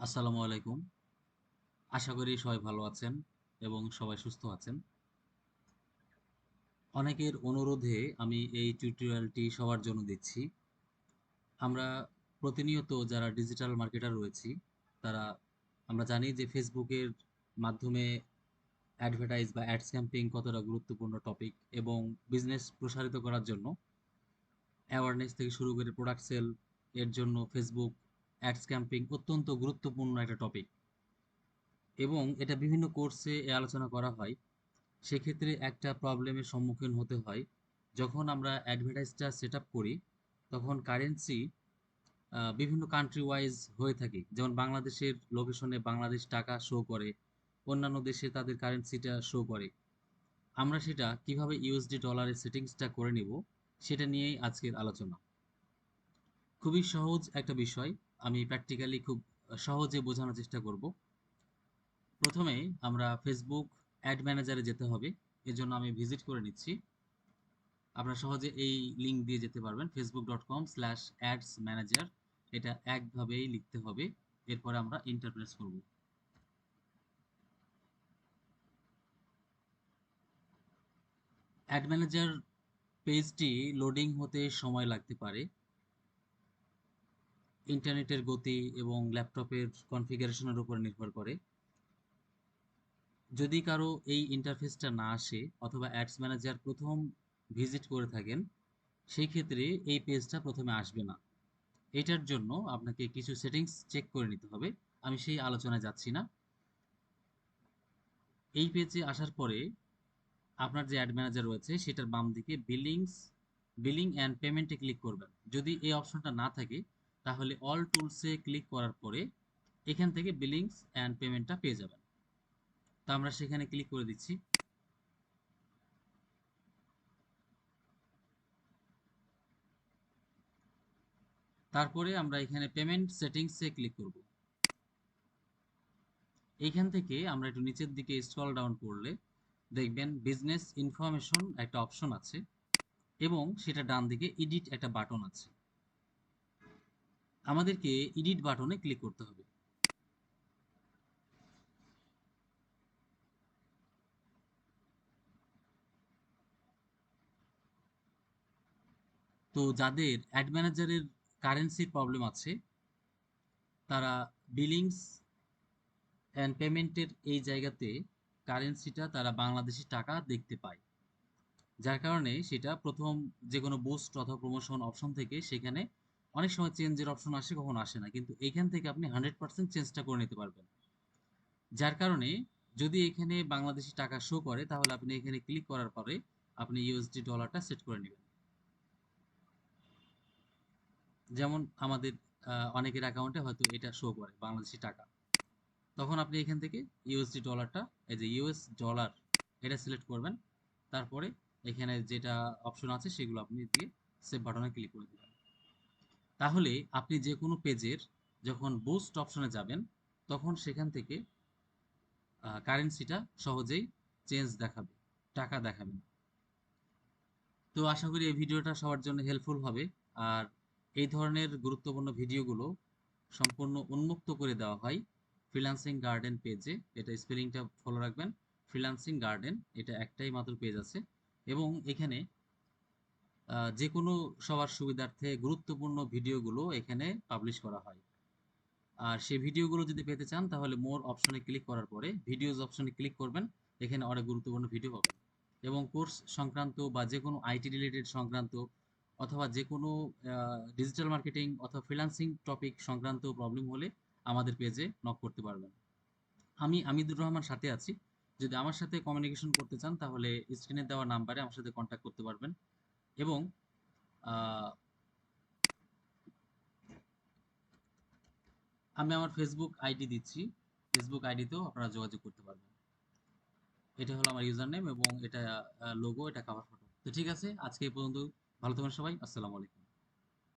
আসসালামু আলাইকুম। আশা করি সবাই ভালো আছেন এবং সবাই সুস্থ আছেন। অনেকের অনুরোধে আমি এই টিউটোরিয়ালটি সবার জন্য দিচ্ছি। আমরা প্রতিনিয়ত যারা ডিজিটাল মার্কেটার রয়েছি, তারা, আমরা জানি যে ফেসবুকের মাধ্যমে অ্যাডভার্টাইজ বা অ্যাডস ক্যাম্পিং কতটা গুরুত্বপূর্ণ টপিক এবং বিজনেস প্রসারিত করার জন্য অ্যাওয়ারনেস থেকে শুরু করে প্রোডাক্ট সেল এর জন্য ফেসবুক অ্যাডস ক্যাম্পিং অত্যন্ত গুরুত্বপূর্ণ একটা টপিক এবং এটা বিভিন্ন কোর্সে আলোচনা করা হয়। সেক্ষেত্রে একটা প্রবলেমের সম্মুখীন হতে হয়। যখন আমরা অ্যাডভার্টাইজটা সেট আপ করি, তখন কারেন্সি বিভিন্ন কান্ট্রি ওয়াইজ হয়ে থাকে। যেমন বাংলাদেশের লোকেশনে বাংলাদেশ টাকা শো করে, অন্যান্য দেশে তাদের কারেন্সিটা শো করে। আমরা সেটা কীভাবে ইউএসডি ডলারের সেটিংসটা করে নিব, সেটা নিয়েই আজকের আলোচনা। খুবই সহজ একটা বিষয়। আমি প্র্যাকটিক্যালি খুব সহজে বোঝানোর চেষ্টা করব। প্রথমে আমরা ফেসবুক অ্যাড ম্যানেজারে যেতে হবে, এজন্য আমি ভিজিট করে নিচ্ছি। আপনারা সহজে এই লিঙ্ক দিয়ে যেতে পারবেন Facebook dot com slash ads manager এটা একভাবেই লিখতে হবে, এরপরে আমরা ইন্টারপ্রেস করব। অ্যাড ম্যানেজার পেজটি লোডিং হতে সময় লাগতে পারে। ইন্টারনেটের গতি এবং ল্যাপটপের কনফিগারেশনের উপর নির্ভর করে। যদি কারও এই ইন্টারফেসটা না আসে অথবা অ্যাডস ম্যানেজার প্রথম ভিজিট করে থাকেন সেই ক্ষেত্রে এই পেজটা প্রথমে আসবে না। এটার জন্য আপনাকে কিছু সেটিংস চেক করে নিতে হবে। আমি সেই আলোচনায় যাচ্ছি না। এই পেজে আসার পরে আপনার যে অ্যাড ম্যানেজার রয়েছে, সেটার বাম দিকে বিলিংস বিলিং অ্যান্ড পেমেন্টে ক্লিক করবেন। যদি এই অপশনটা না থাকে তাহলে অল টুলসে ক্লিক করার পরে এখান থেকে বিলিংস অ্যান্ড পেমেন্টটা পেয়ে যাবেন। তা আমরা সেখানে ক্লিক করে দিচ্ছি। তারপরে আমরা এখানে পেমেন্ট সেটিংসে ক্লিক করব। এইখান থেকে আমরা একটু নিচের দিকে স্ক্রল ডাউন করলে দেখবেন বিজনেস ইনফরমেশন একটা অপশন আছে এবং সেটা ডান দিকে এডিট একটা বাটন আছে। আমাদেরকে এডিট বাটনে ক্লিক করতে হবে। তো যাদের অ্যাড ম্যানেজারের কারেন্সির প্রবলেম আছে, তারা বিলিংস অ্যান্ড পেমেন্টের এই জায়গাতে কারেন্সিটা তারা বাংলাদেশি টাকা দেখতে পায়। যার কারণে সেটা প্রথম যে কোনো বুস্ট অথবা প্রমোশন অপশন থেকে সেখানে অনেক সময় চেঞ্জের অপশন আসে, কখনো আসে না। কিন্তু এইখান থেকে আপনি হান্ড্রেড পার্সেন্ট চেঞ্জটা করে নিতে পারবেন। যার কারণে যদি এখানে বাংলাদেশি টাকা শো করে, তাহলে আপনি এখানে ক্লিক করার পরে আপনি ইউএসডি ডলারটা সেট করে নেবেন। যেমন আমাদের অনেকের অ্যাকাউন্টে হয়তো এটা শো করে, বাংলাদেশি টাকা। তখন আপনি এখান থেকে ইউএসডি ডলারটা এই যে ইউএস ডলার এটা সিলেক্ট করবেন। তারপরে এখানে যেটা অপশন আছে, সেগুলো আপনি দিয়ে সেভ বাটনে ক্লিক করে দেবেন। তাহলে আপনি যে কোনো পেজের যখন বুস্ট অপশনে যাবেন, তখন সেখান থেকে কারেন্সিটা সহজেই চেঞ্জ দেখাবে, টাকা দেখাবে তো আশা করি এই ভিডিওটা সবার জন্য হেল্পফুল হবে। আর এই ধরনের গুরুত্বপূর্ণ ভিডিওগুলো সম্পূর্ণ উন্মুক্ত করে দেওয়া হয় ফ্রিলান্সিং গার্ডেন পেজে এটা স্পেলিংটা ফলো রাখবেন। ফ্রিলান্সিং গার্ডেন এটা একটাই মাত্র পেজ আছে। এবং এখানে যে কোনো সবার সুবিধার্থে গুরুত্বপূর্ণ ভিডিওগুলো এখানে পাবলিশ করা হয়। আর সেই ভিডিওগুলো যদি পেতে চান, তাহলে মোর অপশনে ক্লিক করার পরে ভিডিওজ অপশনে ক্লিক করবেন। এখানে অনেক গুরুত্বপূর্ণ ভিডিও পাবেন। এবং কোর্স সংক্রান্ত বা যে কোনো আইটি রিলেটেড সংক্রান্ত অথবা যে কোনো ডিজিটাল মার্কেটিং অথবা ফ্রিলান্সিং টপিক সংক্রান্ত প্রবলেম হলে আমাদের পেজে নক করতে পারবেন। আমি আমিদুর রহমান সাথে আছি। যদি আমার সাথে কমিউনিকেশন করতে চান, তাহলে স্ক্রিনে দেওয়া নাম্বারে আমার সাথে কন্ট্যাক্ট করতে পারবেন। এবং আমি আমার ফেসবুক আইডি দিচ্ছি। ফেসবুক আইডিতেও আপনারা যোগাযোগ করতে পারবেন। এটা হলো আমার ইউজার নেম এবং এটা লোগো এটা কাভার ফটো তো ঠিক আছে, আজকে এই পর্যন্ত ভালো থাকবেন সবাই। আসসালামু আলাইকুম।